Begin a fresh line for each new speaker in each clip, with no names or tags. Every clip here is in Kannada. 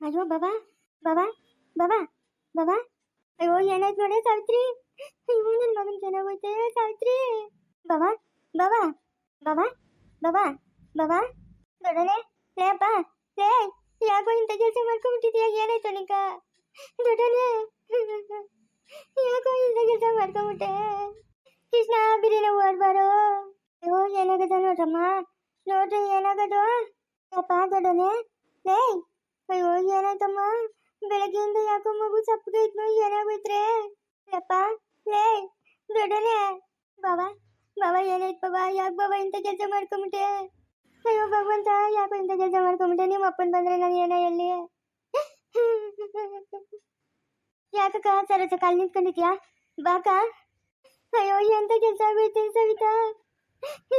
ಅಯ್ಯೋ, ಬಾಬಾ ಬಾಬಾ ಬಾಬಾ ಬಾಬಾ. ಅಯ್ಯೋ ಏನಾಯ್ತು ನೋಡಿ ಸಾವಿತ್ರಿ. ಅಯ್ಯೋ ನನ್ನ ಮಗನ ಚೆನ್ನಾಗೋಯ್ತೆ ಸಾವಿತ್ರಿ. ಬಾಬಾ ಬಾಬಾ ಬಾಬಾ ಬಾಬಾ ಬಾಬಾ. ದೊಡ್ಡನೆ, ಲೇ ಅಪ್ಪ, ಲೇ, ಯಾಕೋ ಇಂಥ ಕೆಲಸ ಮಾಡ್ಕೊಂಬಿಟ್ಟಿದ್ಯಾ? ಏನಾಯ್ತು ನಿಕ? ದೊಡ್ಡನೆ. ಯಾಕೋ ಇಂಥ ಕೆಲಸ ಮಾಡ್ಕೊಂಬಿಟ್ಟೆ? ಕೃಷ್ಣ ಬಿರಿನ ಓಡ್ಬಾರೋ ಅಯ್ಯೋ, ಏನಾಗದ ನೋಡ್ರಮ್ಮ? ನೋಡ್ರಿ, ಏನಾಗದು? ಅಪ್ಪ, ದೊಡ್ಡನೆ. ಲೇ ಏನಾಯ್ತಮ್ಮ? ಬೆಳಗ್ಗೆಯಿಂದ ಯಾಕೋ ಮಗು ಸಪ್ಪಗೆ ಇದ್ನು ಏನಾಗೋಯ್ತ್ರೆ ಅಪ್ಪ ಲೇ, ದೊಡ್ಡನೆ. ಬಾಬಾ ಬಾಬಾ ಏನಾಯ್ತು ಬಾಬಾ ಯಾಕೆ ಬಾಬಾ ಇಂಥ ಕೆಲಸ ಮಾಡ್ಕೊಂಬಿಟ್ಟೆ? ಅಯ್ಯೋ, ಭಗವಂತ, ಯಾಕೋ ಇಂಥ ಕೆಲಸ ಮಾಡ್ಕೊಂಬಿಟ್ಟೆ? ನಿಮ್ಮ ಅಪ್ಪನ ಬಂದ್ರೆ ನಾನು ಏನೋ ಎಲ್ಲಿ ಯಾಕಕ್ಕ ಸರಸ ಕಾಲ್ ನಿಂತ್ಕೊಂಡಿದ್ಯಾ? ಬಾಕ? ಅಯ್ಯೋ, ಎಂತ ಕೆಲಸ ಆಗೋಯ್ತು ಸವಿತಾ?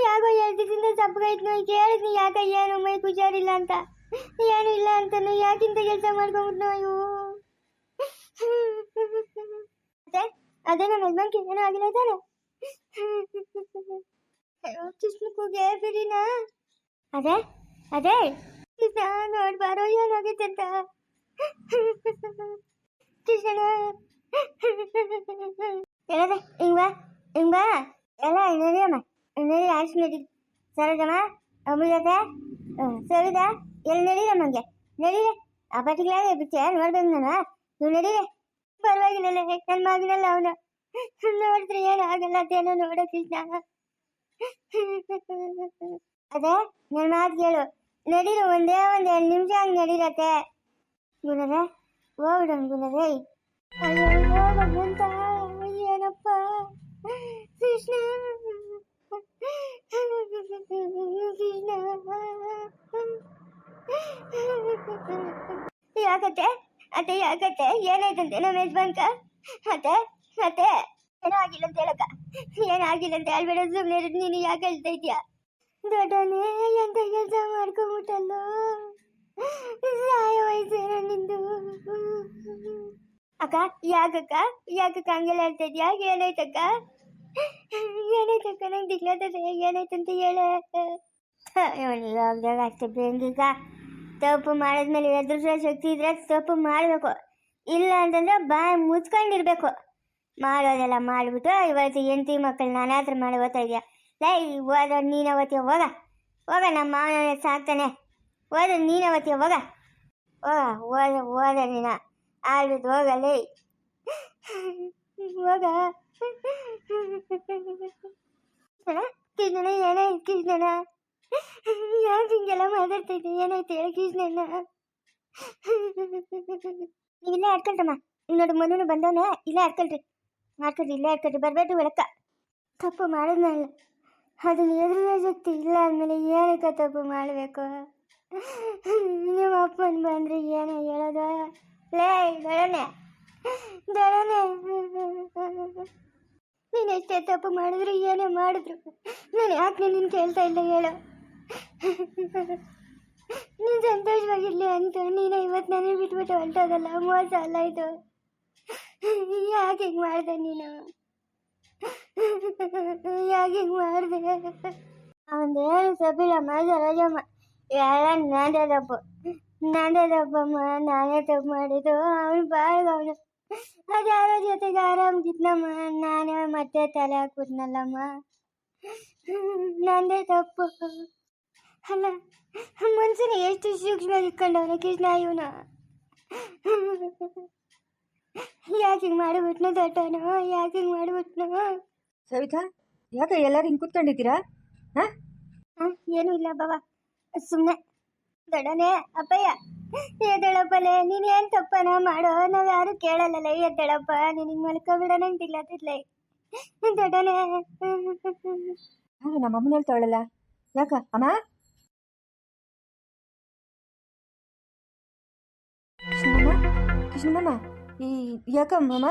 ಯಾಕೋ ಎರಡು ದಿವಸದಿಂದ ಸಪ್ಪಗಾಯ್ತು ಕೇಳಿದ್ನಿ. ಯಾಕ ಏನು ಮೈ ಹುಷಾರಿಲ್ಲ ಅಂತ? ಏನು ಇಲ್ಲ ಅಂತಾನು ಯಾಕಿಂತ ಕೆಲಸ ಮಾಡ್ಕೊಂಬಿಟ್ನು ಅಯ್ಯೋ ಅದೇ ಅದೇ ನಮ್ಮ ಯಜಮಾನ್ಗೆ ಏನೋ ಆಗಿಲ್ಲ ತಾನೆ? ಅಯ್ಯೋ ಬಿಡಿನ ಅದೇ ಅದೇ. ಕೃಷ್ಣ, ನೋಡ್ಬಾರೋ ಏನಾಗೈತೆ ಅಂತ. ಬಾ ಬಾ. ಎಲ್ಲ ಸರೋಜಮ್ಮ, ಅಮೂಲ್ಯತೆ ಸರಿದಾ ಎಲ್ಲಿ ನಡೀರ ಮಂಗೆ ನಡೀರೆ. ಆ ಪರ್ಟಿಕ್ಯುಲರ್ ಬಿಚ್ಚೆ ನೋಡ್ಬೇಕು ನಾನು ನೀವು ನಡೀರೆ. ಪರವಾಗಿಲ್ಲ ನನ್ನ ಮಗನಲ್ಲ ಅವನು. ನೋಡಿದ್ರೆ ಏನು ಆಗಲ್ಲ ಅದೇನೋ ನೋಡೋ ಕೃಷ್ಣ ಅದೇ ನನ್ನ ಮಾತು ಕೇಳು. ನಡೀರು, ಒಂದೇ ಒಂದು ಎರಡು ನಿಮಿಷ ಹಂಗೆ ನಡೀರತ್ತೆ. ಗುಣರೇ ಹೋಗ್ಬಿಡೋಣ ಗುಣರೇ ಅಯ್ಯೋ ಯಾಕತ್ತೆ ಅತ್ತೆ ಯಾಕತ್ತೆ ಏನಾಯ್ತಂತೆ ನಮ್ಮ ಯಜಮಾನ್ಕ? ಅತ್ತೆ ಅತ್ತೆ ಏನೋ ಆಗಿಲ್ಲ ಅಂತ ಹೇಳಕ್ಕ. ಏನಾಗಿಲ್ಲ ಅಂತ ಹೇಳ್ಬೇಡ. ಸುಮ್ಮನೆ ನೀನು ಯಾಕೆ ಹೇಳ್ತಾ ಇದೀಯಾ ದೊಡ್ಡನೇ, ಎಂತ ಕೆಲಸ ಮಾಡ್ಕೊಂಬಿಟ್ಟಲ್ಲೋ? ಸಾಯ ವಯಸ್ಸೇನೋ ನಿಂದು. ಅಕ್ಕ, ಯಾಕಕ್ಕ? ಯಾಕಕ್ಕ ಹಂಗೆಲ್ಲ ಹೇಳ್ತಾ ಇದ್ಯಾ ಏನಾಯ್ತಕ್ಕ? ಏನಾಯ್ತಕ್ಕ ನಂಗೆ ದಿಗ್ಲಾತದೆ ಏನಾಯ್ತಂತ ಹೇಳ. ಅಷ್ಟೇ ತಪ್ಪು ಮಾಡಿದ್ಮೇಲೆ ಎದುರಿಸೋ ಶಕ್ತಿ ಇದ್ರೆ ತಪ್ಪು ಮಾಡಬೇಕು. ಇಲ್ಲ ಅಂತಂದ್ರೆ ಬಾಯಿ ಮುಚ್ಕೊಂಡಿರ್ಬೇಕು. ಮಾಡೋದೆಲ್ಲ ಮಾಡಿಬಿಟ್ಟು ಇವತ್ತು ಹೆಂಡತಿ ಮಕ್ಕಳು ನಾನು ಹತ್ರ ಮಾಡಿ ಓದ್ತಾ ಇದೆಯಾ. ಲೈ, ಓದ, ನೀನು ಅವತ್ತಿಯ ಹೋಗ. ಹೋಗ, ನಮ್ಮ ಮಾವನ ಸಾಕ್ತಾನೆ ಓದೋ, ನೀನು ಅವತ್ತಿಯ ಹೋಗ. ಹೋಗ, ಓದ ಓದ ನೀನ. ಆಡ್ಬಿಟ್ಟು ಹೋಗಲೇ ಹೋಗ. ಕೃಷ್ಣನ ಏನೇ ಕೃಷ್ಣನ. ಯಾಕೆ ಹಿಂಗೆಲ್ಲ ಮಾತಾಡ್ತಾ ಇದ್ದೆ ಏನಾಯ್ತು ಹೇಳಿ ಕೃಷ್ಣನ ನೀವು ಇಲ್ಲೇ ಆಡ್ಕೊಳ್ರಮ್ಮ ಈಗ ನೋಡಿ ಮನು ಬಂದವನೆ ಇಲ್ಲೇ ಆಡ್ಕೊಳ್ರಿ ಆಡ್ಕೊಳ್ರಿ ಇಲ್ಲೇ ಆಡ್ಕೊಳ್ರಿ ಬರಬೇಡ್ರಿ ಬೆಳಕ ತಪ್ಪು ಮಾಡಿದ್ನಲ್ಲ ಅದನ್ನ ಎದುರಿಸೋ ಶಕ್ತಿ ಇಲ್ಲ ಅಂದಮೇಲೆ ಏನಕ್ಕೆ ತಪ್ಪು ಮಾಡಬೇಕು ನಿಮ್ಮ ಅಪ್ಪನ ಬಂದ್ರೆ ಏನೋ ಹೇಳೋದು ಲೇ ದಡನೆ ದಡನೆ ನೀನು ಎಷ್ಟೇ ತಪ್ಪು ಮಾಡಿದ್ರು ಏನೇ ಮಾಡಿದ್ರು ನಾನು ಯಾಕೆ ನಿನ್ನ ಕೇಳ್ತಾ ಇಲ್ಲ ಹೇಳು ನೀನು ಸಂತೋಷವಾಗಿರ್ಲಿ ಅಂತ. ನೀನು ಇವತ್ತು ನನಗೆ ಬಿಟ್ಬಿಟ್ಟು ಹೊರಟೋದಲ್ಲ ಮೋಸ ಅಲ್ಲ ಇದು. ಯಾಕೆ ಹಿಂಗೆ ಮಾಡಿದೆ ನೀನು? ಯಾಕೆ ಹಿಂಗೆ ಮಾಡಿದೆ? ಅವನು ಏನು ತಪ್ಪಿಲ್ಲಮ್ಮ ಸರೋಜಮ್ಮ ಎಲ್ಲ ನಾನೇ ತಪ್ಪು ನಾನೇ ತಪ್ಪಮ್ಮ ನಾನೇ ತಪ್ಪು ಮಾಡಿದ್ದು. ಅವನು ಬಾಳ್ಗವನು ಅವನು. ಅದ್ಯಾರೋ ಜೊತೆಗೆ ಆರಾಮ್ಗಿದ್ನಮ್ಮ ನಾನೇ ಮತ್ತೆ ತಲೆ ಹಾಕ್ಬಿಟ್ನಲ್ಲಮ್ಮ. ನಂದೇ ತಪ್ಪು. ಅಲ್ಲ ಮನ್ಸನ್ನ ಎಷ್ಟು ಸೂಕ್ಷ್ಮ ಇಟ್ಕೊಂಡವನ ಕೃಷ್ಣ ಇವನು ಯಾಕೆ ಹಿಂಗೆ ಮಾಡಿಬಿಟ್ನು ದೊಡ್ಡವನು? ಯಾಕೆ ಹಿಂಗೆ ಮಾಡಿಬಿಟ್ನು?
ಸವಿತಾ ಯಾಕೆ ಎಲ್ಲರೂ ಹಿಂಗೆ ಕೂತ್ಕೊಂಡಿದ್ದೀರಾ? ಹಾಂ?
ಹಾಂ ಏನೂ ಇಲ್ಲ ಬಾಬಾ ಸುಮ್ಮನೆ ದೊಡ್ಡನೆ ಅಪ್ಪಯ್ಯ ಎದ್ದೇಳಪ್ಪಲೆ ನೀನು ಏನು ತಪ್ಪನ ಮಾಡೋ ನಾವು ಯಾರು ಕೇಳಲ್ಲಲ್ಲ ಎದ್ದೇಳಪ್ಪ ನಿನಗೆ ಮಲ್ಕೊಬಿಡೋಣಂಗಿಲ್ಲ ನಂಗೆ ದೊಡ್ಡನೇ
ನಮ್ಮ ಅಮ್ಮನ ಹೇಳ್ತಾವಳಲ್ಲ ಯಾಕ ಅಮ್ಮ? ಕೃಷ್ಣಮ್ಮ ಈ ಯಾಕಮ್ಮಮ್ಮ?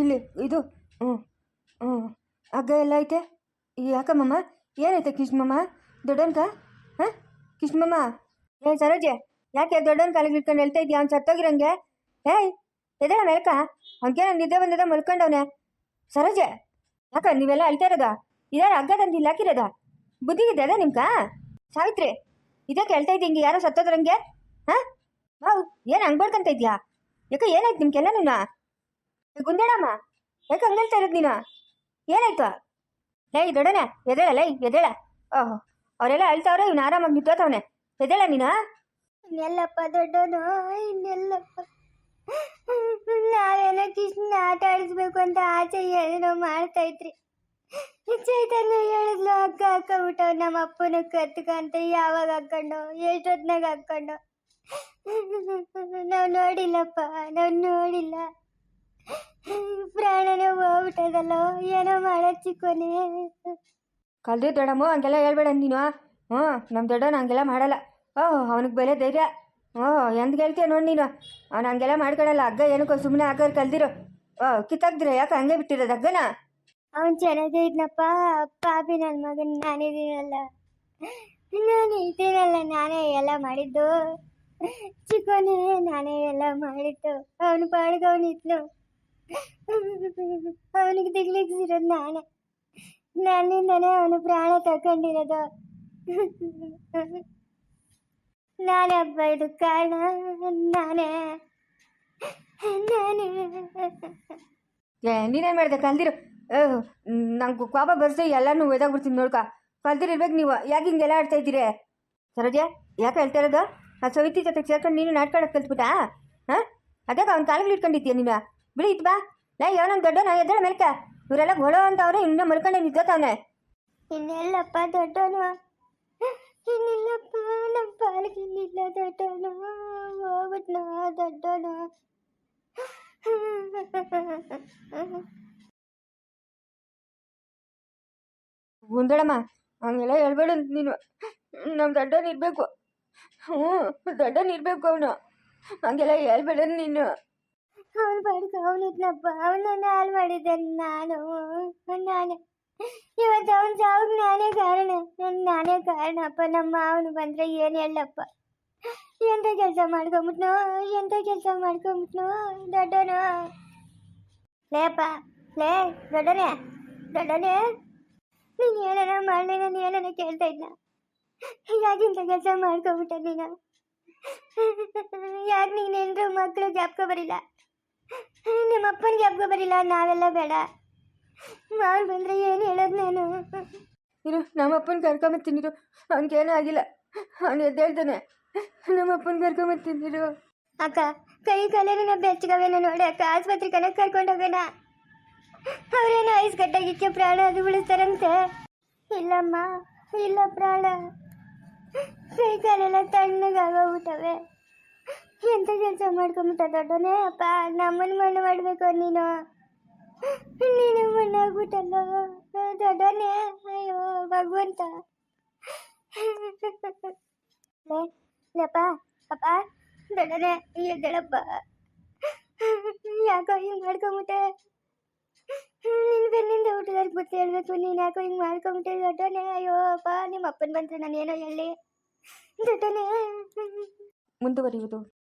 ಇಲ್ಲಿ, ಇದು ಹ್ಞೂ ಹ್ಞೂ ಹಗ್ಗ ಎಲ್ಲ ಐತೆ? ಯಾಕಮ್ಮಮ್ಮ ಏನೈತೆ ಕೃಷ್ಣಮ್ಮ ದೊಡ್ಡನ್ಕ ಹಾಂ? ಕೃಷ್ಣಮ್ಮ ಏ ಸರೋಜೆ, ಯಾಕೆ ದೊಡ್ಡವನ ಕಾಲಿಗೆ ಇಟ್ಕೊಂಡು ಹೇಳ್ತಾ ಇದೀಯ? ಅವ್ನು ಸತ್ತೋಗಿರಂಗೆ? ಏಯ್ ಎದೇಳ ಮೇಲ್ಕ ಅವ್ನಿಗೇನೋ ನಿದ್ದೆ ಬಂದದ ಮಲ್ಕೊಂಡವನೆ. ಸರೋಜೆ, ಯಾಕ ನೀವೆಲ್ಲ ಅಳ್ತಾ ಇರೋದ? ಇದಾರ ಹಗ್ಗ ತಂದು ಇಲ್ಲಿ ಹಾಕಿರೋದ? ಬುದ್ಧಿಗಿದ್ದೆ ಅದ ನಿಮ್ಗ ಸಾವಿತ್ರಿ, ಇದಕ್ಕೆ ಹೇಳ್ತಾ ಇದ್ದಿ ಹಿಂಗೆ? ಯಾರೋ ಸತ್ತೋದ್ರಂಗೆ? ಹಾಂ? ಹೌದು ಏನು ಹಂಗೆ ಬಡ್ಕೊಂತ ಇದೆಯಾ? ಯಾಕೆ ಏನಾಯ್ತು ನಿಮ್ಗೆಲ್ಲ ನಿನ್ನ? ಗುಂದೇಡಮ್ಮ ಯಾಕೆ ಹಂಗೇಳ್ತಾ ಇರೋದು ನೀನು? ಏನಾಯ್ತು? ಲೈ ದೊಡನೆ ಎದೇಳ ಲೈ ಎದೇಳ ಓಹೋ, ಅವರೆಲ್ಲ ಅಳ್ತಾವ್ರೆ, ಇವ್ನು ಆರಾಮಾಗಿ ನಿಂತೋತವನೆ ಎದೇಳ ನೀನು?
ಇನ್ನೆಲ್ಲಪ್ಪ ದೊಡ್ಡೋನು ಇನ್ನೆಲ್ಲಪ್ಪ. ನಾವೇನೋ ಕೃಷ್ಣ ಆಟ ಆಡಿಸ್ಬೇಕು ಅಂತ ಆಚೆ ಏನೋ ಮಾಡ್ತಾ ಇದ್ರಿ. ಚೈತನ್ಯ ಹೇಳಿದ್ಲು, ಅಕ್ಕ ಅಕ್ಕ ಊಟ ನಮ್ಮ ಅಪ್ಪನ ಕತ್ಕಂತ ಯಾವಾಗ ಹಾಕೊಂಡು ಎಷ್ಟೊತ್ನಾಗ ಹಾಕೊಂಡು. ನಾವು ನೋಡಿಲ್ಲಪ್ಪ ನಾವು ನೋಡಿಲ್ಲ. ಪ್ರಾಣನೇ ಹೋಗ್ಬಿಟ್ಟದಲ್ಲೋ ಏನೋ ಮಾಡೋ ಚಿಕ್ಕೋನೆ.
ಕಲ್ದಿ ದೊಡಮ್ಮ ಹಂಗೆಲ್ಲ ಹೇಳ್ಬೇಡ ನೀನು ಹ್ಞೂ ನಮ್ಮ ದೊಡ್ಡವನು ಹಂಗೆಲ್ಲ ಮಾಡಲ್ಲ. ಓಹ್ ಅವನಿಗೆ ಬೆಲೆ ಧೈರ್ಯ. ಓಹ್ ಎಂದ್ ಹೇಳ್ತೀಯ ನೋಡಿ ನೀನು. ಅವ್ನು ಹಂಗೆಲ್ಲ ಮಾಡ್ಕೊಳಲ್ಲ ಹಗ್ಗ ಏನಕ್ಕೋ ಸುಮ್ಮನೆ ಹಾಕೋರು ಕಲ್ದಿರು. ಓ ಕಿತ್ತಾಕ್ದಿರ ಯಾಕೆ ಹಂಗೆ ಬಿಟ್ಟಿರೋದು ಹಗ್ಗನ?
ಅವನು ಚೆನ್ನಾಗೇ ಇದ್ನಪ್ಪ ಪಾಪಿ ನನ್ನ ಮಗನ ನಾನಿದ್ದೀನಲ್ಲ. ನಾನು ಇದ್ದೀನಲ್ಲ ನಾನೇ ಎಲ್ಲ ಮಾಡಿದ್ದು. ಚಿಕ್ಕವನೇ ನಾನೇ ಎಲ್ಲ ಮಾಡಿಟ್ಟು ಅವನು ಪಾಡಿಗೆ ಅವನು ಇದ್ನು ಅವನಿಗೆ ದಿಗ್ಲಿಗ್ಸಿರೋದು ನಾನೇ. ನನ್ನಿಂದನೇ ಅವನು ಪ್ರಾಣ ತಗೊಂಡಿರೋದು ನಾನೇ ಹಬ್ಬ ಇದು ಕಾರಣ. ನಾನೇ. ನಾನೇ.
ನೀನೇನು ಮಾಡಿದೆ? ಕಲ್ದಿರು. ನಂಗೆ ಕೋಪ ಬರ್ಸಿ ಎಲ್ಲನೂ ಒಯ್ದಾಗ್ಬಿಡ್ತೀನಿ ನೋಡ್ಕ. ಕಲ್ದಿರಿರ್ಬೇಕು ನೀವು. ಯಾಕೆ ಹಿಂಗೆಲ್ಲ ಆಡ್ತಾ ಇದ್ದೀರಿ? ಸರೋಜ, ಯಾಕೆ ಹೇಳ್ತಾ ಇರೋದು? ಆ ಸವಿತಿ ಜೊತೆಗೆ ಸೇರ್ಕೊಂಡು ನೀನು ನಾಟ್ಕೊಳಕ್ಕೆ ಕಲ್ತ್ಬಿಟ್ಟಾ? ಹಾಂ? ಅದಕ್ಕೆ ಅವ್ನ ಕಾಲಿಗೆ ಇಟ್ಕೊಂಡಿದ್ದೀಯ ನೀನು? ಬಿಡಿ ಇತ್ತು ಬಾ. ಲೈ ಅವನೊಂದು ದೊಡ್ಡ ನಾ ಎದ್ದೇಳ ಮೆಲ್ಕ. ಇವರೆಲ್ಲ ಗೊಳೋ ಅಂತವ್ರೆ ಇನ್ನೂ ಮಲ್ಕೊಂಡೆ ನಿಂತವನೆ
ಇನ್ನೆಲ್ಲಪ್ಪ ದೊಡ್ಡವನು? ಇನ್ನಿಲ್ಲಪ್ಪ ನಮ್ಮ ಪಾಲಿಗೆ ಇನ್ನಿಲ್ಲ ದೊಡ್ಡವನು. ಹೋಗ್ಬಿಟ್ನ ದೊಡ್ಡವನು?
ಗುಂದಳಮ್ಮ ಹಂಗೆಲ್ಲ ಹೇಳ್ಬೇಡ ನೀನು. ನಮ್ಮ ದೊಡ್ಡವನು ಇರಬೇಕು. ಹ್ಞೂ, ದೊಡ್ಡವನು ಇರಬೇಕು ಅವನು. ಹಂಗೆಲ್ಲ ಹೇಳ್ಬೇಡ ನೀನು.
ಅವನು ಪಾಡಿಗೆ ಅವನಿದ್ನಪ್ಪ ಅವನನ್ನ ಹಾಳು ಮಾಡಿದ್ದೆ ನಾನು, ನಾನೇ. ಇವತ್ತು ಅವನ ಸಾವಿಗೆ ನಾನೇ ಕಾರಣ ನನ್ನ ನಾನೇ ಕಾರಣಪ್ಪ. ನಮ್ಮ ಮಾವನು ಬಂದ್ರೆ ಏನು ಹೇಳಪ್ಪ ಎಂತ ಕೆಲಸ ಮಾಡ್ಕೊಂಬಿಟ್ನೋ, ಎಂತ ಕೆಲಸ ಮಾಡ್ಕೊಂಬಿಟ್ನು ಲೇ ಅಪ್ಪ, ಲೇ ದೊಡ್ಡನೇ ದೊಡ್ಡನೇ ನೀನು ಏನಾರ ಮಾಡಲಿ ನಾನು ಏನಾರ ಕೇಳ್ತಾ ಇದ್ನ ಯಾಕಿಂತ ಕೆಲಸ ಮಾಡ್ಕೊಬಿಟ್ಟೆ ನೀನು. ಯಾಕೆ ನೀನೇನ್ರು ಮಕ್ಕಳು ಜಾಪ್ಕೋ ಬರಿಲ್ಲ. ನಿಮ್ಮ ಅಪ್ಪನ ಜಾಪ್ಕೋ ಬರಿಲ್ಲ ನಾವೆಲ್ಲ ಬೇಡ. ಮಾಡಿ ಬಂದ್ರೆ ಏನು ಹೇಳೋದು ನಾನು?
ಇರು ನಮ್ಮಪ್ಪನ ಅಪ್ಪನ ಕರ್ಕೊಂಬತ್ತೀನಿರು ಅವನಿಗೇನೂ ಆಗಿಲ್ಲ. ಅವನು ಎದ್ದೇಳ್ತಾನೆ. ನಮ್ಮಪ್ಪನ ಅಪ್ಪನ ಕರ್ಕೊಂಬತ್ತೀನಿರು
ಅಕ್ಕ ಕೈ ಕಾಲೇನ ಬೆಚ್ಚಗವೇನ ನೋಡಿ ಅಕ್ಕ ಆಸ್ಪತ್ರೆ ಕನಕ ಕರ್ಕೊಂಡು ಹೋಗೋಣ. ಅವ್ರೇನೋ ಐಸ್ ಕಟ್ಟಾಗಿಕ್ಕೆ ಪ್ರಾಣ ಅದು ಉಳಿಸ್ತಾರಂತೆ. ಇಲ್ಲಮ್ಮ ಇಲ್ಲ ಪ್ರಾಣ. ಕೈ ಕಾಲೆಲ್ಲ ತಣ್ಣಗಾಗೋಗ್ಬಿಟ್ಟವೆ ಎಂತ ಕೆಲಸ ಮಾಡ್ಕೊಂಬಿಟ್ಟ ದೊಡ್ಡನೇ ಅಪ್ಪ ನಮ್ಮನ್ನ ಮಣ್ಣು ಮಾಡಬೇಕು ನೀನು. ನೀನು ಮಣ್ಣಾಗ್ಬಿಟ್ಟಲ್ಲ ದೊಡ್ಡನೇ ಅಯ್ಯೋ, ಭಗವಂತ. ಅಪ್ಪ ಅಪ್ಪ ದೊಡ್ಡನೇ ಎದ್ದೇಳಪ್ಪ. ಯಾಕೋ ಹಿಂಗೆ ಮಾಡ್ಕೊಂಬಿಟ್ಟೆ? ನಿನ್ನ ಬೆನ್ನಿಂದ ಊಟದವ್ರಿಗೆ ಬಿಟ್ಟು ಹೇಳ್ಬೇಕು ನೀನು ಯಾಕೋ ಹಿಂಗೆ ಮಾಡ್ಕೊಂಬಿಟ್ಟೆ ದೊಡ್ಡನೆ, ಅಯ್ಯೋ ಅಪ್ಪ ನಿಮ್ಮ ಅಪ್ಪನ ಬಂದ್ರೆ ನಾನು ಏನೋ ಹೇಳಿ. ದೊಡ್ಡನೆ.
ಮುಂದುವರಿಯುವುದು.